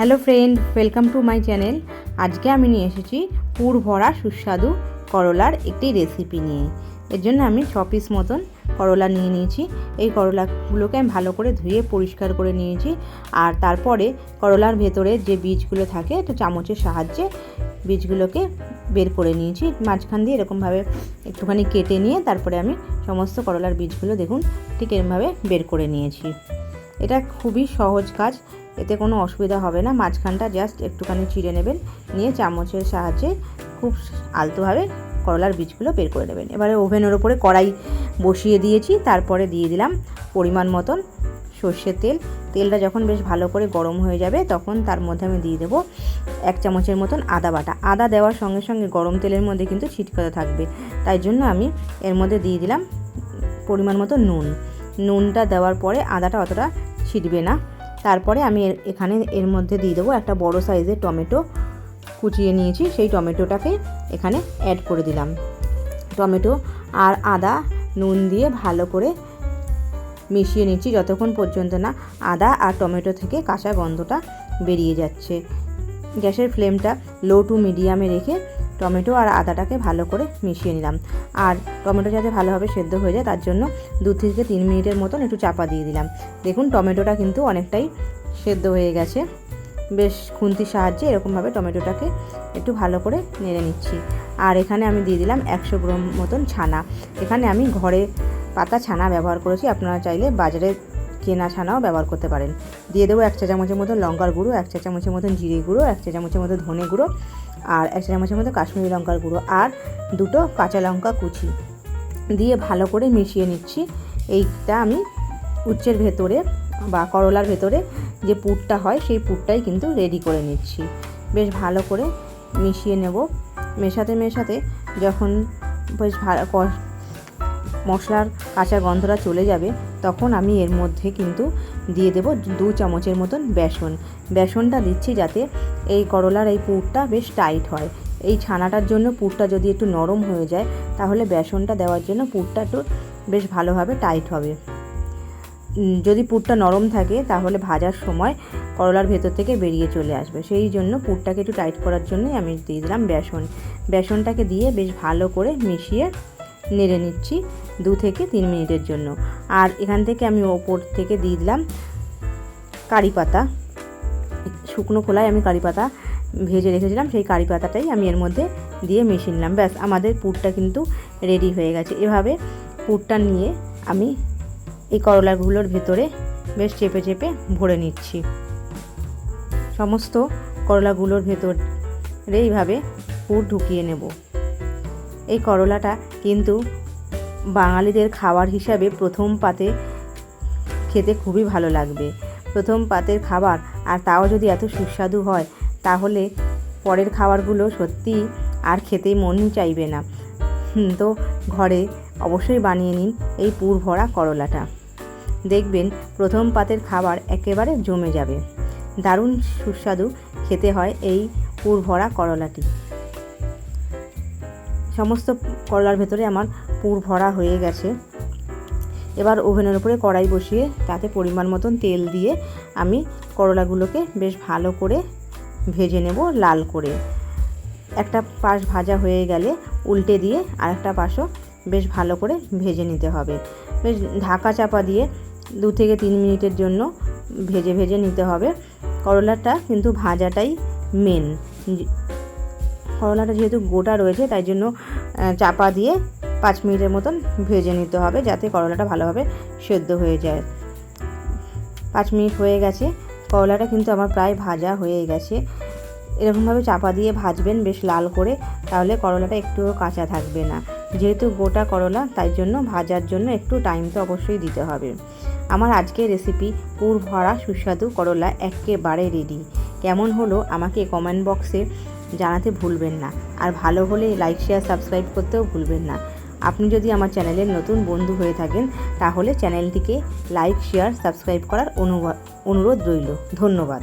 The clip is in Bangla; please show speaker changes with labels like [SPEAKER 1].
[SPEAKER 1] Hello friend, welcome to my channel. আজকে আমি নিয়ে এসেছি পুর ভরা সুস্বাদু করলার একটি রেসিপি নিয়ে। এর জন্য আমি ছ পিস মতন করলা নিয়ে নিয়েছি। এই করলাগুলোকে আমি ভালো করে ধুয়ে পরিষ্কার করে নিয়েছি। আর তারপরে করলার ভেতরে যে বীজগুলো থাকে একটা চামচের সাহায্যে বীজগুলোকে বের করে নিয়েছি। মাঝখান দিয়ে এরকমভাবে একটুখানি কেটে নিয়ে তারপরে আমি সমস্ত করলার বীজগুলো দেখুন, ঠিক এরমভাবে বের করে নিয়েছি। এটা খুবই সহজ কাজ, এতে কোনো অসুবিধা হবে না। মাঝখানটা জাস্ট একটুখানি চিড়ে নেবেন, নিয়ে চামচের সাহায্যে খুব আলতোভাবে করলার বীজগুলো বের করে নেবেন। এবারে ওভেনের ওপরে কড়াই বসিয়ে দিয়েছি, তারপরে দিয়ে দিলাম পরিমাণ মতন সর্ষের তেল। তেলটা যখন বেশ ভালো করে গরম হয়ে যাবে, তখন তার মধ্যে আমি দিয়ে দেবো এক চামচের মতন আদা বাটা। আদা দেওয়ার সঙ্গে সঙ্গে গরম তেলের মধ্যে কিন্তু ছিটকাতে থাকবে। তাই জন্য আমি এর মধ্যে দিয়ে দিলাম পরিমাণ মতো নুন। নুনটা দেওয়ার পরে আদাটা অতটা ছিটবে না। তারপরে আমি এখানে এর মধ্যে দিয়ে দেবো একটা বড় সাইজের টমেটো কুচিয়ে নিয়েছি। সেই টমেটোটাকে এখানে অ্যাড করে দিলাম। টমেটো আর আদা, নুন দিয়ে ভালো করে মিশিয়ে নিচ্ছি যতক্ষণ পর্যন্ত না আদা আর টমেটো থেকে কাঁচা গন্ধটা বেরিয়ে যাচ্ছে। গ্যাসের ফ্লেমটা লো টু মিডিয়ামে রেখে টমেটো আর আদাটাকে ভালো করে মিশিয়ে নিলাম। আর টমেটো যাতে ভালোভাবে সেদ্ধ হয়ে যায়, তার জন্য দু থেকে তিন মিনিটের মতন একটু চাপা দিয়ে দিলাম। দেখুন, টমেটোটা কিন্তু অনেকটাই সেদ্ধ হয়ে গেছে। বেশ খুন্তির সাহায্যে এরকমভাবে টমেটোটাকে একটু ভালো করে নেড়ে নিচ্ছি। আর এখানে আমি দিয়ে দিলাম একশো গ্রাম মতন ছানা। এখানে আমি ঘরে পাতা ছানা ব্যবহার করেছি। আপনারা চাইলে বাজারে কেনা ছানাও ব্যবহার করতে পারেন। দিয়ে দেবো এক চা চামচের মতো লঙ্কার গুঁড়ো, এক চা চামচের মতন জিরে গুঁড়ো, এক চা চামচের মতো ধনে গুঁড়ো আর এক চা চামচের মতো কাশ্মীরি লঙ্কার গুঁড়ো আর দুটো কাঁচা লঙ্কা কুচি। দিয়ে ভালো করে মিশিয়ে নিচ্ছি। এইটা আমি উচ্চের ভেতরে বা করলার ভেতরে যে পুরটা হয়, সেই পুরটাই কিন্তু রেডি করে নিচ্ছি। বেশ ভালো করে মিশিয়ে নেব। মেশাতে মেশাতে যখন বেশ ভালো মশলার কাঁচা গন্ধটা চলে যাবে, তখন আমি এর মধ্যে কিন্তু দিয়ে দেব দু চামচের মতন বেসন। বেসনটা দিচ্ছি যাতে এই করলার এই পুরটা বেশ টাইট হয়। এই ছানাটার জন্য পুরটা যদি একটু নরম হয়ে যায়, তাহলে বেসনটা দেওয়ার জন্য পুরটা একটু বেশ ভালোভাবে টাইট হবে। যদি পুরটা নরম থাকে, তাহলে ভাজার সময় করলার ভেতর থেকে বেরিয়ে চলে আসবে। সেই জন্য পুরটাকে একটু টাইট করার জন্যই আমি দিয়ে দিলাম বেসন। বেসনটাকে দিয়ে বেশ ভালো করে মিশিয়ে নেড়ে নিচ্ছি দু থেকে তিন মিনিটের জন্য। আর এখান থেকে আমি ওপর থেকে দিয়ে দিলাম কারি পাতা। শুকনো খোলায় আমি কারি পাতা ভেজে রেখেছিলাম, সেই কারি পাতাটাই আমি এর মধ্যে দিয়ে মিশিয়ে নিলাম। ব্যাস, আমাদের পুরটা কিন্তু রেডি হয়ে গেছে। এভাবে পুরটা নিয়ে আমি এই করলাগুলোর ভেতরে বেশ চেপে চেপে ভরে নিচ্ছি। সমস্ত করলাগুলোর ভেতরে এইভাবে পুর ঢুকিয়ে নেব। এই করলাটা কিন্তু বাঙালিদের খাবার হিসাবে প্রথম পাতে খেতে খুবই ভালো লাগবে। প্রথম পাতের খাবার, আর তাও যদি এত সুস্বাদু হয়, তাহলে পরের খাবারগুলো সত্যি আর খেতে মনই চাইবে না। তো ঘরে অবশ্যই বানিয়ে নিন এই পুর ভরা করলাটা। দেখবেন প্রথম পাতের খাবার একেবারে জমে যাবে। দারুণ সুস্বাদু খেতে হয় এই পুর ভরা করলাটি। সমস্ত করলার ভেতরে আমার পুর ভরা হয়ে গেছে। এবার ওভেনের উপরে কড়াই বসিয়ে তাতে পরিমাণ মতন তেল দিয়ে আমি করলাগুলোকে বেশ ভালো করে ভেজে নেব লাল করে। একটা পাশ ভাজা হয়ে গেলে উল্টে দিয়ে আরেকটা পাশও বেশ ভালো করে ভেজে নিতে হবে। বেশ ঢাকা চাপা দিয়ে দু থেকে তিন মিনিটের জন্য ভেজে ভেজে নিতে হবে। করলাটা কিন্তু ভাজাটাই মেন করলাটা যেহেতু গোটা রয়েছে, তাই জন্য চাপা দিয়ে পাঁচ মিনিটের মতন ভেজে নিতে হবে যাতে করলাটা ভালোভাবে সেদ্ধ হয়ে যায়। পাঁচ মিনিট হয়ে গেছে, করলাটা কিন্তু আমার প্রায় ভাজা হয়ে গেছে। এরকমভাবে চাপা দিয়ে ভাজবেন বেশ লাল করে, তাহলে করলাটা একটুও কাঁচা থাকবে না। যেহেতু গোটা করলা, তাই জন্য ভাজার জন্য একটু টাইম তো অবশ্যই দিতে হবে। আমার আজকের রেসিপি পুর ভরা সুস্বাদু করলা একেবারে রেডি কেমন হলো আমাকে কমেন্ট বক্সে জানাতে ভুলবেন না। আর ভালো হলে লাইক শেয়ার সাবস্ক্রাইব করতেও ভুলবেন না। আপনি যদি আমার চ্যানেলের নতুন বন্ধু হয়ে থাকেন, তাহলে চ্যানেলটিকে লাইক শেয়ার সাবস্ক্রাইব করার অনুরোধ রইল। ধন্যবাদ।